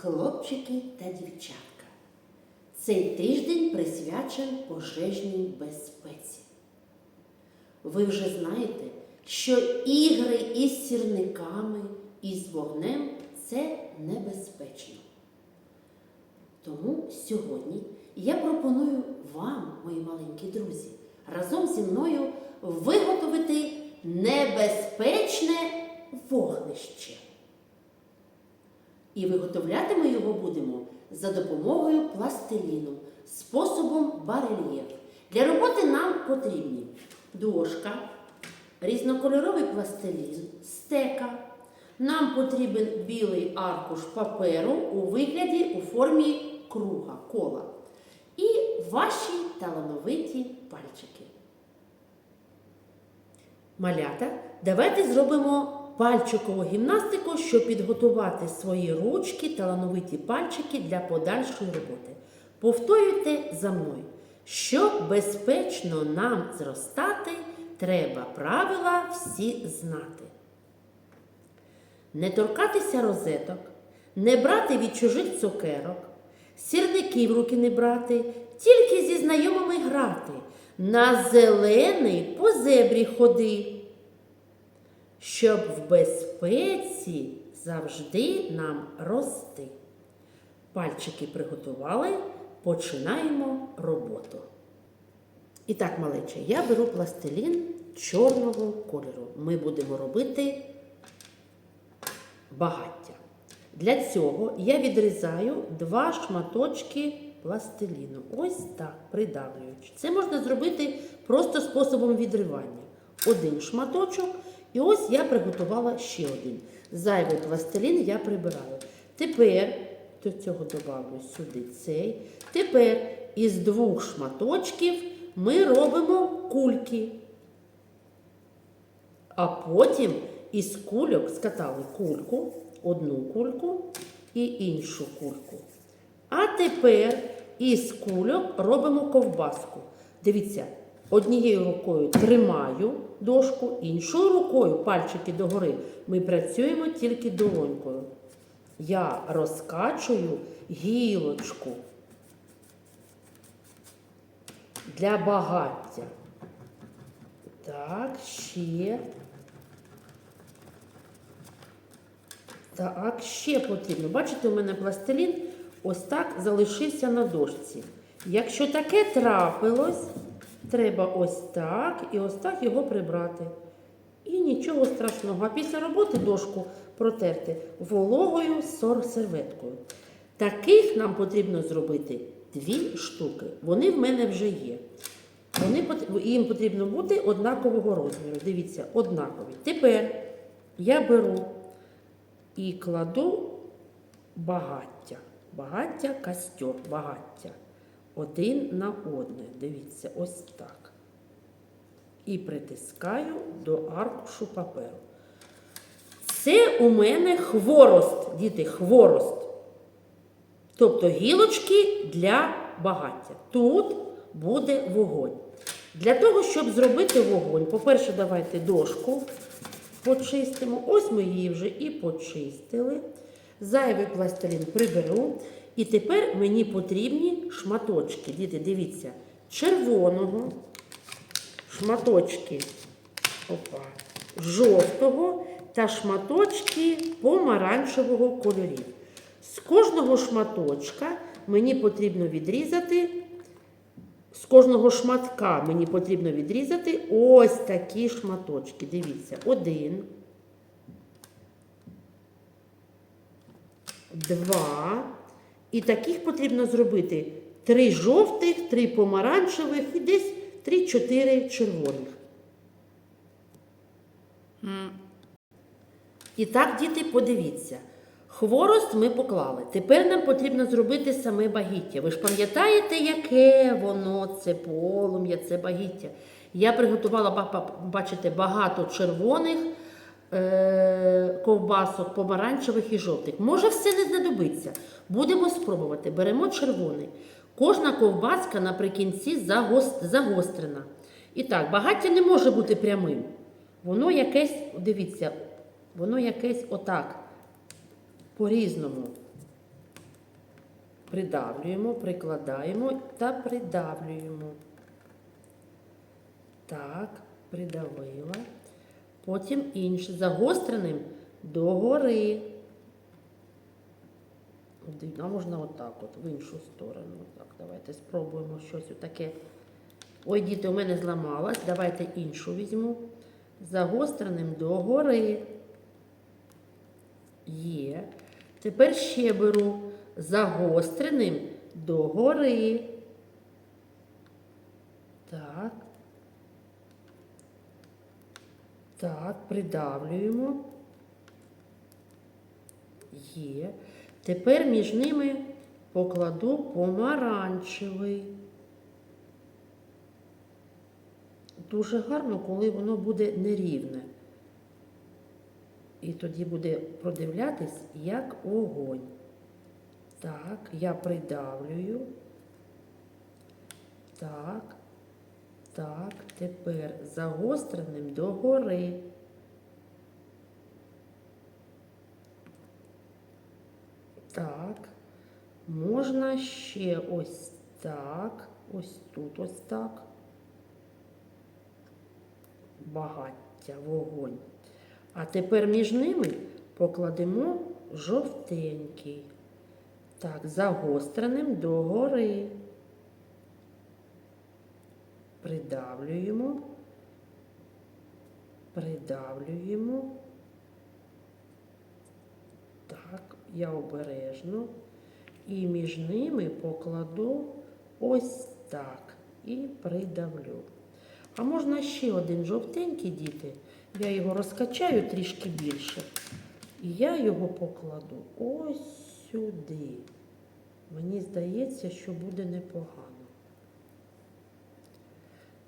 хлопчики та дівчатка. Цей тиждень присвячен пожежній безпеці. Ви вже знаєте, що ігри із сірниками і з вогнем це небезпечно. Тому сьогодні я пропоную вам, мої маленькі друзі, разом зі мною виготовити небезпечне вогнище. І виготовляти ми його будемо за допомогою пластиліну, способом барельєф. Для роботи нам потрібні дошка, різнокольоровий пластилін, стека. Нам потрібен білий аркуш паперу у вигляді у формі круга, кола. І ваші талановиті пальчики. Малята, давайте зробимо пальчикову гімнастику, щоб підготувати свої ручки, талановиті пальчики для подальшої роботи. Повторюйте за мною. Щоб безпечно нам зростати, треба правила всі знати. Не торкатися розеток, не брати від чужих цукерок, сірників в руки не брати, тільки зі знайомими грати, на зелений по зебрі ходи. Щоб в безпеці завжди нам рости. Пальчики приготували, починаємо роботу. І так, малече, я беру пластилін чорного кольору. Ми будемо робити багаття. Для цього я відрізаю два шматочки пластиліну. Ось так, придавлюючи. Це можна зробити просто способом відривання. Один шматочок, і ось я приготувала ще один. Зайвий пластилін я прибираю. Тепер до цього добавлю сюди цей. Тепер із двох шматочків ми робимо кульки. А потім із кульок скатали кульку, одну кульку і іншу кульку. А тепер із кульок робимо ковбаску. Дивіться, однією рукою тримаю дошку, іншою рукою пальчики догори. Ми працюємо тільки долонькою. Я розкачую гілочку для багаття. Так, ще. Так, ще потрібно. Бачите, у мене пластилін ось так залишився на дошці. Якщо таке трапилось, треба ось так і ось так його прибрати. І нічого страшного. А після роботи дошку протерти вологою серветкою. Таких нам потрібно зробити дві штуки. Вони в мене вже є. Вони, їм потрібно бути однакового розміру. Дивіться, однакові. Тепер я беру і кладу багаття. Багаття, костер, багаття. Один на одне. Дивіться, ось так. І притискаю до аркушу паперу. Це у мене хворост, діти, хворост. Тобто гілочки для багаття. Тут буде вогонь. Для того, щоб зробити вогонь, по-перше, давайте дошку почистимо. Ось ми її вже і почистили. Зайвий пластилін приберу. І тепер мені потрібні шматочки. Діти, дивіться, червоного, шматочки опа, жовтого та шматочки помаранчевого кольорів. З кожного шматочка мені потрібно відрізати, з кожного шматка мені потрібно відрізати ось такі шматочки. Дивіться, один, два. І таких потрібно зробити три жовтих, три помаранчевих і десь три-чотири червоних. І так, діти, подивіться. Хворост ми поклали. Тепер нам потрібно зробити саме багіття. Ви ж пам'ятаєте, яке воно, це полум'я, це багіття. Я приготувала, ба- ба- бачите, багато червоних ковбасок, помаранчевих і жовтих. Може, все не знадобиться. Будемо спробувати. Беремо червоний. Кожна ковбаска наприкінці загострена. І так, багаття не може бути прямим. Воно якесь, дивіться, воно якесь отак, по-різному. Придавлюємо, прикладаємо та придавлюємо. Так, придавила. Потім інше. Загостреним догори. А можна отак, от, в іншу сторону. Так, давайте спробуємо щось таке. Ой, діти, у мене зламалась. Давайте іншу візьму. Загостреним догори. Є. Тепер ще беру загостреним догори. Так. Так, придавлюємо. Є. Тепер між ними покладу помаранчевий. Дуже гарно, коли воно буде нерівне. І тоді буде продивлятись як огонь. Так, я придавлюю. Так. Так, тепер загостреним догори. Так. Можна ще ось так. Ось тут ось так. Багаття, вогонь. А тепер між ними покладемо жовтенький. Так, загостреним догори. Придавлюємо. Придавлюємо. Так, я обережно. І між ними покладу ось так. І придавлю. А можна ще один жовтенький діти. Я його розкачаю трішки більше. І я його покладу ось сюди. Мені здається, що буде непогано.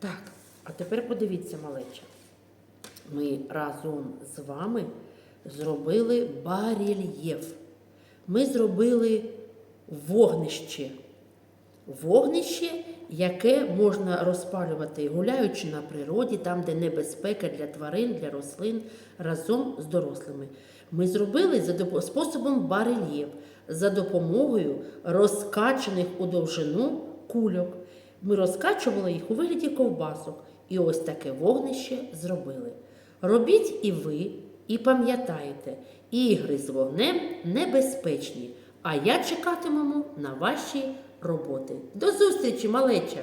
Так, а тепер подивіться, малеча. Ми разом з вами зробили барельєф. Ми зробили вогнище. Вогнище, яке можна розпалювати, гуляючи на природі, там, де небезпека для тварин, для рослин, разом з дорослими. Ми зробили за способом барельєф за допомогою розкачаних у довжину кульок. Ми розкачували їх у вигляді ковбасок. І ось таке вогнище зробили. Робіть і ви, і пам'ятайте, ігри з вогнем небезпечні. А я чекатимемо на ваші роботи. До зустрічі, малеча!